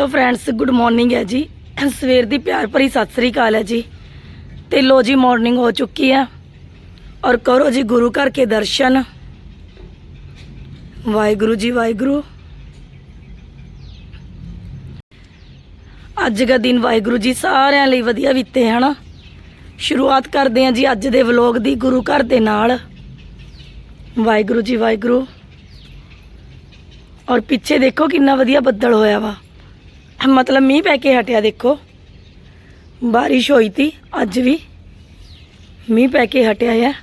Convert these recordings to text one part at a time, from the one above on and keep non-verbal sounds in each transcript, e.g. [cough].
Hello friends good morning ਹੈ ਜੀ। ਸਵੇਰ ਦੀ ਪਿਆਰ ਭਰੀ ਸਤਿ ਸ੍ਰੀ ਅਕਾਲ ਹੈ ਜੀ। ਤੇ ਲੋ ਜੀ ਮਾਰਨਿੰਗ ਹੋ ਚੁੱਕੀ ਹੈ। ਔਰ ਕਰੋ ਜੀ ਗੁਰੂ ਘਰ ਕੇ ਦਰਸ਼ਨ। ਵਾਹਿਗੁਰੂ ਜੀ, ਵਾਹਿਗੁਰੂ। ਅੱਜ ਦਾ ਦਿਨ ਵਾਹਿਗੁਰੂ ਜੀ ਸਾਰਿਆਂ ਲਈ ਵਧੀਆ ਬੀਤੇ ਹਨਾ। ਸ਼ੁਰੂਆਤ ਕਰਦੇ ਹਾਂ ਜੀ ਅੱਜ ਦੇ ਵਲੋਗ ਦੀ ਗੁਰੂ ਘਰ ਦੇ ਨਾਲ। ਵਾਹਿਗੁਰੂ ਜੀ, ਵਾਹਿਗੁਰੂ। ਔਰ ਪਿੱਛੇ ਦੇਖੋ ਕਿੰਨਾ ਵਧੀਆ ਬੱਦਲ ਹੋਇਆ ਵਾ। ਮਤਲਬ ਮੀਂਹ ਪੈ ਕੇ ਹਟਿਆ ਦੇਖੋ ਬਾਰਿਸ਼ ਹੋਈ ਤੀ ਅੱਜ ਵੀ ਮੀਂਹ ਪੈ ਕੇ ਹਟਿਆ ਹੈ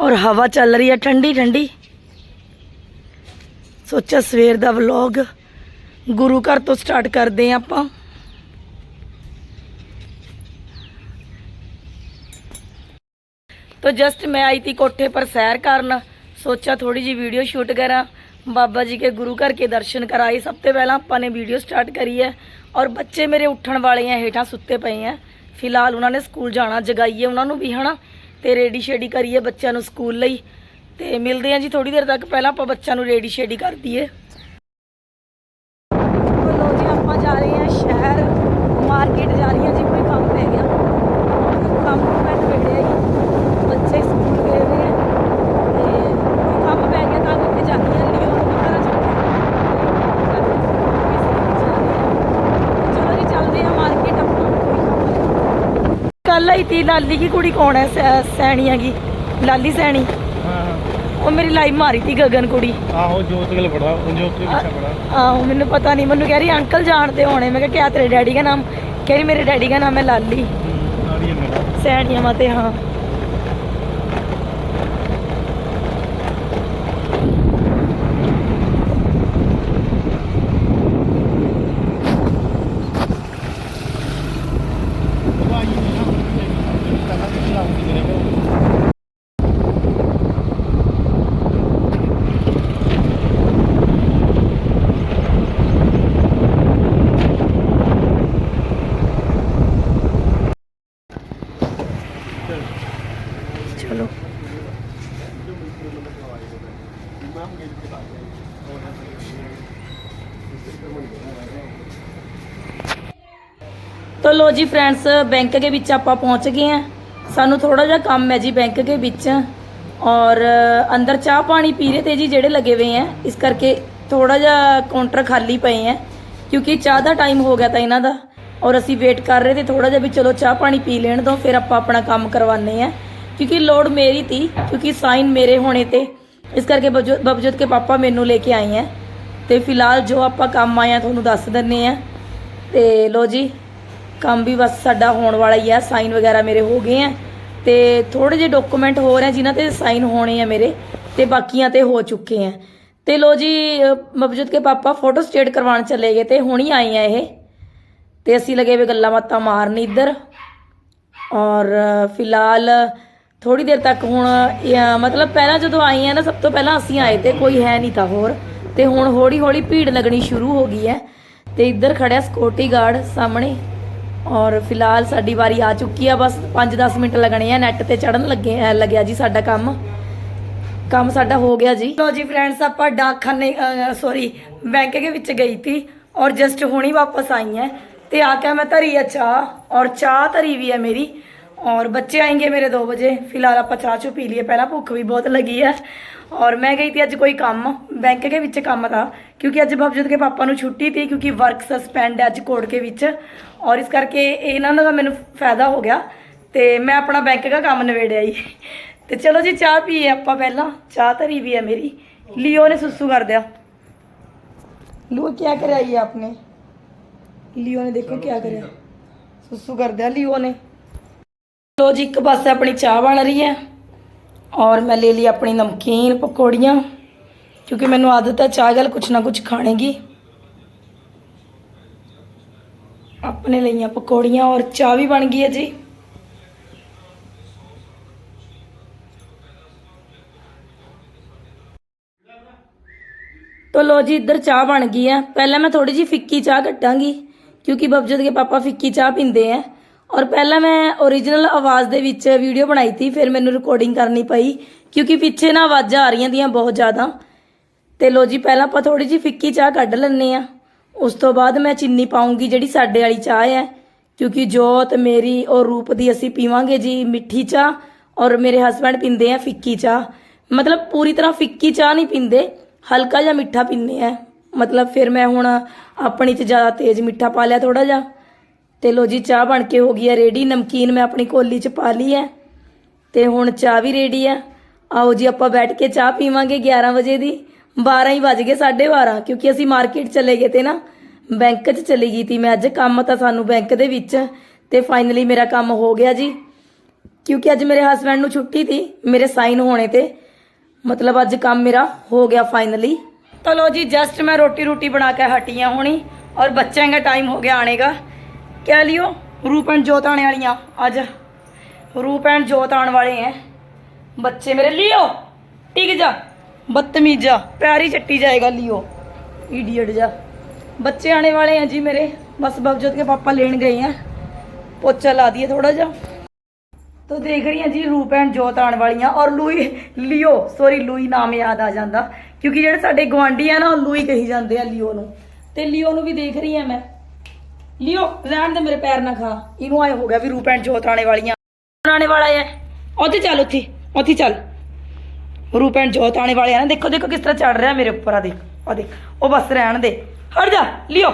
ਔਰ ਹਵਾ ਚੱਲ ਰਹੀ ਹੈ ਠੰਡੀ ਠੰਡੀ ਸੋਚਿਆ ਸਵੇਰ ਦਾ ਵਲੌਗ ਗੁਰੂ ਘਰ ਤੋਂ ਸਟਾਰਟ ਕਰਦੇ ਹਾਂ ਆਪਾਂ तो जस्ट मैं आई थी कोठे पर सैर करन सोचा थोड़ी जी वीडियो शूट करा ਬਾਬਾ ਜੀ ਕੇ ਗੁਰੂ ਘਰ ਕੇ ਦਰਸ਼ਨ ਕਰਾਏ। ਸਭ ਤੋਂ ਪਹਿਲਾਂ ਆਪਾਂ ਨੇ ਵੀਡੀਓ ਸਟਾਰਟ ਕਰੀ ਹੈ ਔਰ ਬੱਚੇ ਮੇਰੇ ਉੱਠਣ ਵਾਲੇ ਆ ਹੇਠਾਂ ਸੁੱਤੇ ਪਏ ਆ ਫਿਲਹਾਲ ਉਹਨਾਂ ਨੇ ਸਕੂਲ ਜਾਣਾ ਜਗਾਈਏ ਉਹਨਾਂ ਨੂੰ ਵੀ, ਹਨਾ? ਤੇ ਰੇਡੀ ਸ਼ੇਡੀ ਕਰੀਏ ਬੱਚਿਆਂ ਨੂੰ ਸਕੂਲ ਲਈ। ਤੇ ਮਿਲਦੇ ਆ ਜੀ ਥੋੜੀ ਦੇਰ ਤੱਕ। ਪਹਿਲਾਂ ਆਪਾਂ ਬੱਚਿਆਂ ਨੂੰ ਰੇਡੀ ਸ਼ੇਡੀ ਕਰ ਦਈਏ ਲੋ ਜੀ ਆਪਾਂ ਜਾ ਰਹੇ ਹਾਂ ਸ਼ਹਿਰ ਮਾਰਕੀਟ ਜਾ ਰਹੀ ਹਾਂ ਜੀ ਕੋਈ ਕੰਮ ਪੈ ਗਿਆ ਕੰਮ ਮੈਂ ਨਿਬੜਿਆ ਜੀ ਬੱਚੇ ਸਕੂਲ ਗਏ ਹੋਏ ਆ ਤੇ ਕੋਈ ਕੰਮ ਪੈ ਗਿਆ ਤਾਂ ਕਰਕੇ ਜਾਂਦੀ ਹਾਂ ਲਿਓ ਵਗੈਰਾ ਚਲੋ ਜੀ ਚੱਲਦੇ ਹਾਂ ਮਾਰਕੀਟ ਆਪਾਂ ਕੱਲ ਆਈ ਤੀ ਲਾਲੀ ਕੀ ਕੁੜੀ ਕੌਣ ਹੈ? ਸੈ- ਸੈਣੀ ਹੈਗੀ। ਲਾਲੀ ਸੈਣੀ। ਹਾਂ ਉਹ ਮੇਰੀ ਲਾਈਵ ਮਾਰੀ ਤੀ ਗਗਨ ਕੁੜੀ। ਆਹੋ ਜੋਤ ਗਲ ਬੜਾ ਉਹ ਜੋਤ ਦੇ ਪਿੱਛੇ ਬੜਾ। ਆਹੋ ਮੈਨੂੰ ਪਤਾ ਨਹੀਂ ਮੈਨੂੰ ਕਹਿ ਰਹੀ ਅੰਕਲ ਜਾਣਦੇ ਹੋਣੇ ਮੈਂ ਕਿਹਾ ਕਿਆ ਤੇਰੇ ਡੈਡੀ ਦਾ ਨਾਮ? ਕਹਿ ਰਹੀ ਮੇਰੇ ਡੈਡੀ ਦਾ ਨਾਮ ਹੈ ਲਾਲੀ। ਆੜੀ ਮੇਰਾ। ਸੈਣੀਆਂ ਮਾਤੇ ਹਾਂ ਭਾਈ ਨੇ ਨਾ ਕਹਾ ਕਿ ਲਾਉਂਦੀ ਮੇਰੇ ਚਲੋ ਜੀ ਫਰੈਂਡਸ ਬੈਂਕ ਦੇ ਵਿੱਚ ਆਪਾਂ ਪਹੁੰਚ ਗਏ ਆ ਸਾਨੂੰ ਥੋੜਾ ਜਿਹਾ ਕੰਮ ਹੈ ਜੀ ਬੈਂਕ ਦੇ ਵਿੱਚ। ਔਰ ਅੰਦਰ ਚਾਹ ਪਾਣੀ ਪੀ ਰਹੇ ਤੇ ਜੀ ਜਿਹੜੇ ਲੱਗੇ ਹੋਏ ਆ ਇਸ ਕਰਕੇ ਥੋੜਾ ਜਿਹਾ ਕਾਊਂਟਰ ਖਾਲੀ ਪਏ ਆ ਕਿਉਂਕਿ ਚਾਹ ਦਾ ਟਾਈਮ ਹੋ ਗਿਆ ਤਾਂ ਇਹਨਾਂ ਦਾ। ਔਰ ਅਸੀਂ ਵੇਟ ਕਰ ਰਹੇ ਤੇ ਥੋੜਾ ਜਿਹਾ ਵੀ ਚਲੋ ਚਾਹ ਪਾਣੀ ਪੀ ਲੈਣ ਦੋ, ਫਿਰ ਆਪਾਂ ਆਪਣਾ ਕੰਮ ਕਰਵਾਨੇ ਆ ਕਿਉਂਕਿ ਲੋੜ ਮੇਰੀ ਤੀ, ਕਿਉਂਕਿ ਸਾਈਨ ਮੇਰੇ ਹੋਣੇ ਤੇ। ਇਸ ਕਰਕੇ ਬਬਜੋਤ ਕੇ ਪਾਪਾ ਮੈਨੂੰ ਲੈ ਕੇ ਆਏ ਆ ਤੇ ਫਿਲਹਾਲ ਜੋ ਆਪਾਂ ਕੰਮ ਆਇਆ ਤੁਹਾਨੂੰ ਦੱਸ ਦਿੰਨੇ ਆ ਤੇ ਲੋ ਜੀ ਕੰਮ ਵੀ ਬਸ ਸਾਡਾ ਹੋਣ ਵਾਲਾ ਹੀ ਆ ਸਾਈਨ ਵਗੈਰਾ ਮੇਰੇ ਹੋ ਗਏ ਆ। ਤੇ ਥੋੜੇ ਜਿਹੇ ਡਾਕੂਮੈਂਟ ਹੋਰ ਰਹੇ ਆ ਜਿਨ੍ਹਾਂ ਤੇ ਸਾਈਨ ਹੋਣੇ ਆ ਮੇਰੇ ਤੇ ਬਾਕੀਆਂ ਤੇ ਹੋ ਚੁੱਕੇ ਆ। ਤੇ ਲੋ ਜੀ ਅਹ, ਮਬਜੂਦ ਕੇ ਪਾਪਾ ਫੋਟੋ ਸਟੇਟ ਕਰਵਾਉਣ ਚਲੇ ਗਏ ਤੇ ਹੁਣੀ ਆਏ ਆ ਇਹ। ਤੇ ਅਸੀਂ ਲਗੇ ਵੇ ਗੱਲਾਂ ਬਾਤਾਂ ਮਾਰਨ ਇੱਧਰ। ਔਰ ਫਿਲਹਾਲ ਥੋੜੀ ਦੇਰ ਤੱਕ ਹੁਣ ਮਤਲਬ ਪਹਿਲਾਂ ਜਦੋਂ ਆਏ ਆ ਨਾ ਸਭ ਤੋਂ ਪਹਿਲਾਂ ਅਸੀਂ ਆਏ ਤੇ ਕੋਈ ਹੈ ਨਹੀਂ ਤਾਂ ਹੋਰ। ਤੇ ਹੁਣ ਹੌਲੀ ਹੌਲੀ ਭੀੜ ਲੱਗਣੀ ਸ਼ੁਰੂ ਹੋ ਗਈ ਹੈ। ਤੇ ਇੱਧਰ ਖੜਿਆ ਸਿਕਿਉਰਿਟੀ ਗਾਰਡ ਸਾਹਮਣੇ। ਔਰ ਫਿਲਹਾਲ ਸਾਡੀ ਵਾਰੀ ਆ ਚੁੱਕੀ ਆ। ਬਸ 5-10 ਮਿੰਟ ਲੱਗਣੇ ਆ। ਨੈਟ ਤੇ ਚੜਨ ਲੱਗੇ ਲੱਗਿਆ ਜੀ ਸਾਡਾ ਕੰਮ। ਕੰਮ ਸਾਡਾ ਹੋ ਗਿਆ ਜੀ। ਲੋ ਜੀ ਫਰੈਂਡਸ ਆਪਾਂ ਡਾਕਖਾਨੇ ਸੌਰੀ ਬੈਂਕ ਦੇ ਵਿੱਚ ਗਈ ਥੀ ਔਰ ਜਸਟ ਹੁਣੀ ਵਾਪਸ ਆਈ ਹੈ ਤੇ ਆ ਕੇ ਮੈਂ ਧਰੀ ਆ ਚਾਹ ਔਰ ਚਾਹ ਧਰੀ ਵੀ ਹੈ ਮੇਰੀ। और बच्चे आएंगे मेरे दो बजे फिलहाल आप चाह चू पी लिए पहला भुख भी बहुत लगी है और मैं गई थी अज कोई काम बैंक के विच काम था क्योंकि अज बबजोत के पापा ਨੂੰ ਛੁੱਟੀ थी क्योंकि वर्क सस्पेंड है अज कोर्ट के विच और इस करके ਇਹਨਾਂ ਦਾ ਮੈਨੂੰ ਫਾਇਦਾ ਹੋ ਗਿਆ ਤੇ ਮੈਂ ਆਪਣਾ ਬੈਂਕ ਦਾ ਕੰਮ ਨਵੇੜਿਆ ਜੀ ਤੇ ਚਲੋ ਜੀ ਚਾਹ ਪੀਏ ਆਪਾਂ ਪਹਿਲਾਂ ਚਾਹ ਧਰੀ ਵੀ ਹੈ ਮੇਰੀ ਲਿਓ ਨੇ ਸੁਸੂ ਕਰ ਦਿਆ ਲਿਓ ਕੀ ਕਰਿਆ ਇਹ ਆਪਨੇ ਲਿਓ ਨੇ ਦੇਖੋ ਕੀ ਕਰਿਆ ਸੁਸੂ ਕਰ ਦਿਆ ਲਿਓ ਨੇ ਲੋ ਜੀ, ਇੱਕ ਪਾਸੇ ਆਪਣੀ ਚਾਹ ਬਣ ਰਹੀ ਹੈ ਔਰ ਮੈਂ ਲੈ ਲਈ ਆਪਣੀ ਨਮਕੀਨ ਪਕੌੜੀਆਂ, ਕਿਉਂਕਿ ਮੈਨੂੰ ਆਦਤ ਹੈ ਚਾਹ ਨਾਲ ਕੁਛ ਨਾ ਕੁਛ ਖਾਣੇ ਦੀ। ਆਪਣੇ ਲਈਆਂ ਪਕੌੜੀਆਂ ਔਰ ਚਾਹ ਵੀ ਬਣ ਗਈ ਹੈ ਜੀ। ਤੋ ਲੋ ਜੀ, ਇੱਧਰ ਚਾਹ ਬਣ ਗਈ ਹੈ। ਪਹਿਲਾਂ ਮੈਂ ਥੋੜੀ ਜੀ ਫਿੱਕੀ ਚਾਹ ਕੱਟਾਂਗੀ ਕਿਉਂਕਿ ਬਬਜਤ ਕੇ ਪਾਪਾ ਫਿੱਕੀ ਚਾਹ ਪੀਂਦੇ ਆ। ਔਰ ਪਹਿਲਾਂ ਮੈਂ origignal ਆਵਾਜ਼ ਦੇ ਵਿੱਚ ਵੀਡੀਓ ਬਣਾਈ ਤੀ, ਫਿਰ ਮੈਨੂੰ ਰਿਕਾਰਡਿੰਗ ਕਰਨੀ ਪਈ, ਕਿਉਂਕਿ ਪਿੱਛੇ ਨਾ ਆਵਾਜ਼ਾਂ ਆ ਰਹੀਆਂ ਦੀਆਂ ਬਹੁਤ ਜ਼ਿਆਦਾ। ਤੇ ਲੋ ਜੀ, ਪਹਿਲਾਂ ਆਪਾਂ ਥੋੜੀ ਜੀ ਫਿੱਕੀ ਚਾਹ ਕੱਢ ਲੈਣੇ ਆ ਉਸ ਤੋਂ ਬਾਅਦ ਮੈਂ ਚੀਨੀ ਪਾਉਂਗੀ, ਜਿਹੜੀ ਸਾਡੇ ਵਾਲੀ ਚਾਹ ਹੈ, ਕਿਉਂਕਿ ਜੋਤ, ਮੇਰੀ ਔਰ ਰੂਪ ਦੀ ਅਸੀਂ ਪੀਵਾਂਗੇ ਜੀ ਮਿੱਠੀ ਚਾਹ, ਔਰ ਮੇਰੇ ਹਸਬੰਡ ਪੀਂਦੇ ਆ ਫਿੱਕੀ ਚਾਹ। ਮਤਲਬ ਪੂਰੀ ਤਰ੍ਹਾਂ ਫਿੱਕੀ ਚਾਹ ਨਹੀਂ ਪੀਂਦੇ, ਹਲਕਾ ਜਿਹਾ ਮਿੱਠਾ ਪੀਂਦੇ ਆ। ਮਤਲਬ ਫਿਰ ਮੈਂ ਹੁਣ ਆਪਣੀ ਚ ਜ਼ਿਆਦਾ ਤੇਜ਼ ਮਿੱਠਾ ਪਾ ਲਿਆ ਥੋੜਾ ਜਿਹਾ। ਤੇ ਲੋ ਜੀ, ਚਾਹ ਬਣ ਕੇ ਹੋ ਗਈ ਹੈ ਰੈਡੀ। ਨਮਕੀਨ ਮੈਂ ਆਪਣੀ ਕੋਲੀ ਚ ਪਾ ਲਈ ਹੈ ਤੇ ਹੁਣ ਚਾਹ ਵੀ ਰੈਡੀ ਆ। ਆਓ ਜੀ, ਆਪਾਂ ਬੈਠ ਕੇ ਚਾਹ ਪੀਵਾਂਗੇ 11 ਵਜੇ ਦੀ। 12 ਹੀ ਵੱਜ ਗਏ 12:30 ਕਿਉਂਕਿ ਅਸੀਂ ਮਾਰਕੀਟ ਚਲੇ ਗਏ ਤੇ ਨਾ, ਬੈਂਕ 'ਚ ਚਲੀ ਗਈ ਤੀ ਮੈਂ ਅੱਜ। ਕੰਮ ਤਾਂ ਸਾਨੂੰ ਬੈਂਕ ਦੇ ਵਿੱਚ, ਤੇ ਫਾਈਨਲੀ ਮੇਰਾ ਕੰਮ ਹੋ ਗਿਆ ਜੀ। ਕਿਉਂਕਿ ਅੱਜ ਮੇਰੇ ਹਸਬੰਡ ਨੂੰ ਛੁੱਟੀ ਸੀ ਮੇਰੇ ਸਾਈਨ ਹੋਣੇ ਤੇ। ਮਤਲਬ ਅੱਜ ਕੰਮ ਮੇਰਾ ਹੋ ਗਿਆ ਫਾਈਨਲੀ ਤਾਂ ਚਲੋ ਜੀ ਜਸਟ ਮੈਂ ਰੋਟੀ ਰੋਟੀ ਬਣਾ ਕੇ ਹਟੀ ਆ ਹੁਣੀ, ਔਰ ਬੱਚਿਆਂ ਦਾ ਟਾਈਮ ਹੋ ਗਿਆ ਆਣੇ ਦਾ। ਕਿਆ ਲਿਓ ਰੂਪ ਐਂਡ ਜੋਤ ਆਣੇ ਵਾਲੀਆਂ ਅੱਜ ਰੂਪ ਐਂਡ ਜੋਤ ਆਉਣ ਵਾਲੇ ਹੈ ਬੱਚੇ ਮੇਰੇ ਲਿਓ ਟਿਕ ਜਾ ਬਦਤਮੀਜ਼ਾ ਪਿਆਰੀ ਚੱਟੀ ਜਾਏਗਾ ਲਿਓ ਇਡੀਅਟ ਜਾ ਬੱਚੇ ਆਣੇ ਵਾਲੇ हैं जी मेरे बस बबजोत के पापा लेन गए हैं पोचा ला दिए थोड़ा जा तो देख रही हैं जी रूप एंड जोत आने वाली और लुई लियो सॉरी लुई ਨਾਮ ਯਾਦ ਆ ਜਾਂਦਾ ਕਿਉਂਕਿ ਜਿਹੜੇ ਸਾਡੇ ਗਵਾਂਢੀ ਆ ਨਾ ਉਹ ਲੂਈ ਕਹੀ ਜਾਂਦੇ ਆ ਲਿਓ ਨੂੰ ਤੇ ਲਿਓ ਨੂੰ ਵੀ ਦੇਖ ਰਹੀ ਆ ਮੈਂ ਲਿਓ ਰਹਿਣ ਦੇ ਮੇਰੇ ਪੈਰ ਨਾ ਖਾ। ਇਹਨੂੰ ਆਏ ਹੋ ਗਿਆ ਵੀ ਰੂਪ ਐਂਡ ਜੋਤ ਆਣੇ ਵਾਲੀਆਂ। ਆਣੇ ਵਾਲਾ ਹੈ ਉੱਥੇ ਚੱਲ ਉੱਥੇ ਉੱਥੇ ਚੱਲ। ਰੂਪ ਐਂਡ ਜੋਤ ਆਣੇ ਵਾਲੇ ਆ ਨਾ ਦੇਖੋ ਦੇਖੋ ਕਿਸ ਤਰ੍ਹਾਂ ਚੜ ਰਿਹਾ ਮੇਰੇ ਉੱਪਰ ਆ ਦੇਖ ਆ ਦੇਖ। ਉਹ ਬਸ ਰਹਿਣ ਦੇ। ਹਟ ਜਾ ਲਿਓ।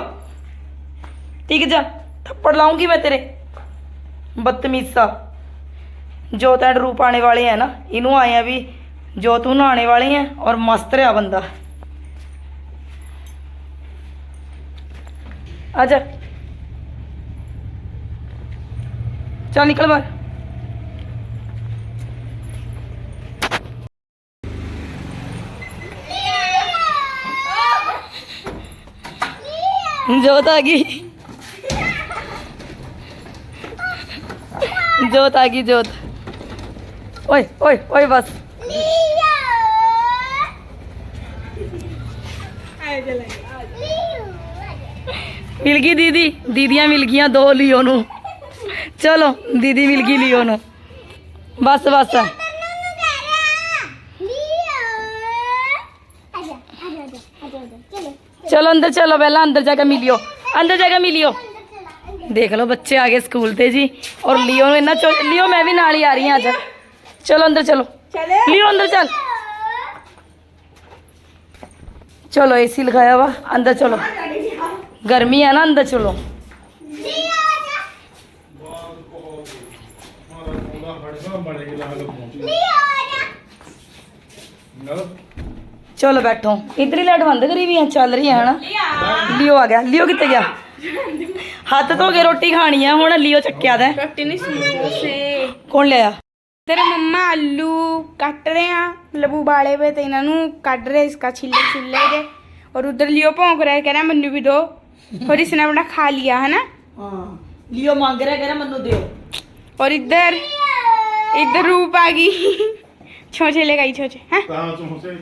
ਠੀਕ ਜਾ ਥੱਪੜ ਲਾਉਂਗੀ ਮੈਂ ਤੇਰੇ। ਬਦਤਮੀਜ਼ਾ। ਜੋਤ ਐਂਡ ਰੂਪ ਆਣੇ ਵਾਲੇ ਆ ਨਾ ਇਹਨੂੰ ਆਏ ਆ ਵੀ ਜੋਤ ਨੂੰ ਆਣੇ ਵਾਲੇ ਆ ਔਰ ਮਸਤ ਰਿਹਾ ਬੰਦਾ। ਆ ਜਾ। ਚੱਲ ਨਿਕਲ ਬਾਹਰ। ਜੋਤ ਆ ਗਈ। ਜੋਤ ਆ ਗਈ, ਜੋਤ। ਓਏ ਓਏ ਓਏ ਬਸ। ਮਿਲ ਗਈ ਦੀਦੀ। ਦੀਦੀਆਂ ਮਿਲ ਗਈਆਂ, ਦੋ ਲਿਓ ਨੂੰ। ਚਲੋ ਦੀਦੀ ਮਿਲ ਗਈ ਲਿਓ ਨੂੰ ਬਸ ਬਸ ਚਲੋ ਅੰਦਰ ਚਲੋ ਪਹਿਲਾਂ ਅੰਦਰ ਜਾ ਕੇ ਮਿਲਿਓ ਅੰਦਰ ਜਾ ਕੇ ਮਿਲਿਓ ਦੇਖ ਲਓ ਬੱਚੇ ਆ ਗਏ ਸਕੂਲ ਤੇ ਜੀ ਔਰ ਲਿਓ ਨੂੰ ਇੰਨਾ ਚੋ- ਲਿਓ ਮੈਂ ਵੀ ਨਾਲ ਹੀ ਆ ਰਹੀ ਹਾਂ ਅੱਜ ਚਲੋ ਅੰਦਰ ਚਲੋ ਲਿਓ ਅੰਦਰ ਚੱਲ ਚਲੋ ਏਸੀ ਲਗਾਇਆ ਵਾ ਅੰਦਰ ਚਲੋ गर्मी है ना अंदर चलो चलो बैठो इधर ही लाइट बंद करी हुई है चल रही है ना लियो आ गया लियो कितने गया ਹੱਥ ਧੋ ਕੇ ਰੋਟੀ ਖਾਣੀ ਆ ਹੁਣ ਲਿਓ ਚੱਕਿਆ ਦਾ ਰੋਟੀ ਨਹੀਂ ਸਮੋਸੇ ਕੌਣ ਲਿਆ ਤੇਰੇ ਮੰਮਾ ਆਲੂ ਕੱਟ ਰਹੇ ਆ ਮਤਲਬ ਉਬਾਲੇ ਹੋਏ ਤੇ ਇਹਨਾਂ ਨੂੰ ਕੱਢ ਰਹੇ ਇਸਕਾ ਛਿੱਲੇ ਛਿੱਲੇ ਦੇ और उधर लियो भौंक रहा है कह रहा है मन्नू भी दो और इसने अपना खा लिया है ना ਹਾਂ ਲਿਓ ਮੰਗ ਰਿਹਾ ਕਹਿੰਦਾ ਮੈਨੂੰ ਦਿਓ और इधर इधर रूप आ गई। छोचे लेगा ये छोचे हैं?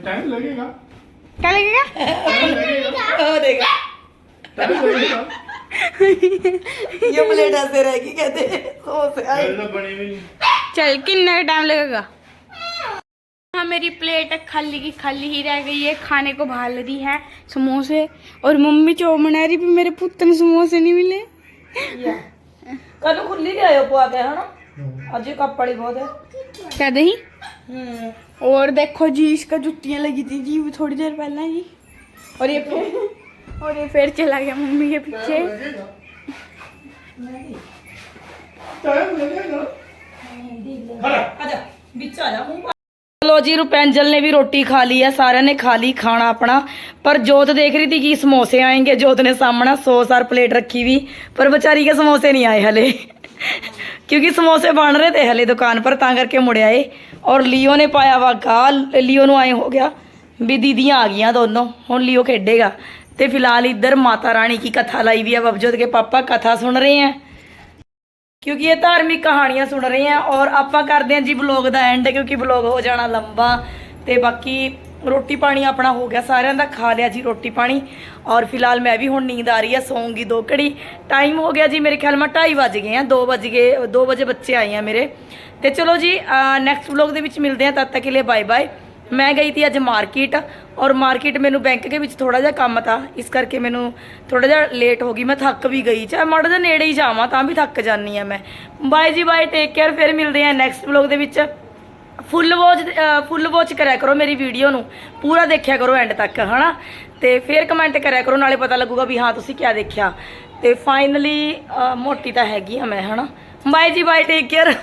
टाइम लगेगा। क्या लगेगा? [laughs] हाँ, ये प्लेट ऐसे रहेगी कहते चल कितना टाइम लगेगा। हाँ, मेरी प्लेट खाली की खाली ही रह गई है खाने को भाल रही है समोसे। और मम्मी चो बना रही भी मेरे पुत्र समोसे नहीं मिले। कल खुली रहे हो आगे है ना? अजय का पड़ी बहुत है क्या दही और देखो जी इसका जुतियाँ लगी थी जी थोड़ी देर पहले जी और ये फिर और ये फिर चला गया मम्मी के पीछे चलो जी रूपेंजल ने भी रोटी खा ली है सारे ने खा ली खाना अपना पर जोत देख रही थी कि समोसे आएंगे जोत ने सामना सौ सार प्लेट रखी हुई पर बेचारी के समोसे नहीं आए हले ਕਿਉਂਕਿ ਸਮੋਸੇ ਬਣ ਰਹੇ ਤੇ ਹਲੇ ਦੁਕਾਨ ਪਰ, ਤਾਂ ਕਰਕੇ ਮੁੜਿਆ ਏ ਔਰ ਲੀਓ ਨੇ ਪਾਇਆ ਵਾ ਗਾਲ ਲੀਓ ਨੂੰ ਆਏ ਹੋ ਗਿਆ ਵੀ ਦੀਦੀਆਂ ਆ ਗਈਆਂ ਦੋਨੋਂ, ਹੁਣ ਲਿਓ ਖੇਡੇਗਾ। ਤੇ ਫਿਲਹਾਲ ਇੱਧਰ ਮਾਤਾ ਰਾਣੀ ਕੀ ਕਥਾ ਲਾਈ ਵੀ ਆ ਬਬਜੋਤ ਕੇ ਪਾਪਾ ਕਥਾ ਸੁਣ ਰਹੇ ਹੈ ਕਿਉਂਕਿ ਇਹ ਧਾਰਮਿਕ ਕਹਾਣੀਆਂ ਸੁਣ ਰਹੇ ਆ, ਔਰ ਆਪਾਂ ਕਰਦੇ ਹਾਂ ਜੀ ਵਲੌਗ ਦਾ ਐਂਡ ਕਿਉਂਕਿ ਵਲੌਗ ਹੋ ਜਾਣਾ ਲੰਬਾ, ਤੇ ਬਾਕੀ ਰੋਟੀ ਪਾਣੀ ਆਪਣਾ ਹੋ ਗਿਆ, ਸਾਰਿਆਂ ਦਾ ਖਾ ਲਿਆ ਜੀ ਰੋਟੀ ਪਾਣੀ। ਔਰ ਫਿਲਹਾਲ ਮੈਂ ਵੀ ਹੁਣ ਨੀਂਦ ਆ ਰਹੀ ਆ, ਸੌਂਗੀ ਦੋ ਘੜੀ। ਟਾਈਮ ਹੋ ਗਿਆ ਜੀ, ਮੇਰੇ ਖਿਆਲ ਮਾ 2:30 ਵੱਜ ਗਏ ਆ 2 ਵੱਜ ਗਏ 2 ਵਜੇ ਬੱਚੇ ਆਏ ਆ ਮੇਰੇ। ਤੇ ਚਲੋ ਜੀ ਨੈਕਸਟ ਵਲੌਗ ਦੇ ਵਿੱਚ ਮਿਲਦੇ ਆ, ਤਦ ਤੱਕ ਲਈ ਬਾਏ ਬਾਏ ਮੈਂ ਗਈ ਤੀ ਅੱਜ ਮਾਰਕੀਟ ਔਰ ਮਾਰਕੀਟ ਮੈਨੂੰ ਬੈਂਕ ਦੇ ਵਿੱਚ ਥੋੜਾ ਜਿਹਾ ਕੰਮ ਤਾ, ਇਸ ਕਰਕੇ ਮੈਨੂੰ ਥੋੜਾ ਜਿਹਾ ਲੇਟ ਹੋ ਗਈ, ਮੈਂ ਥੱਕ ਵੀ ਗਈ। ਚਾਹੇ ਮਾੜਾ ਜਿਹਾ ਨੇੜੇ ਹੀ ਜਾਵਾਂ, ਤਾਂ ਵੀ ਥੱਕ ਜਾਂਦੀ ਆ ਮੈਂ। ਬਾਏ ਜੀ ਬਾਏ ਟੇਕ ਕੇਅਰ ਫਿਰ ਮਿਲਦੇ ਆ ਨੈਕਸਟ ਵਲੌਗ ਦੇ ਵਿੱਚ। ਫੁੱਲ ਵਾਚ ਫੁੱਲ ਵਾਚ ਕਰਿਆ ਕਰੋ ਮੇਰੀ ਵੀਡੀਓ ਨੂੰ। ਪੂਰਾ ਦੇਖਿਆ ਕਰੋ ਐਂਡ ਤੱਕ, ਹਨਾ? ਤੇ ਫਿਰ ਕਮੈਂਟ ਕਰਿਆ ਕਰੋ, ਨਾਲੇ ਪਤਾ ਲੱਗੂਗਾ ਵੀ ਹਾਂ, ਤੁਸੀਂ ਕੀ ਦੇਖਿਆ। ਤੇ ਫਾਈਨਲੀ ਮੋਟੀ ਤਾਂ ਹੈਗੀ ਆ ਮੈਂ, ਹਨਾ? ਬਾਏ ਜੀ ਬਾਏ ਟੇਕ ਕੇਅਰ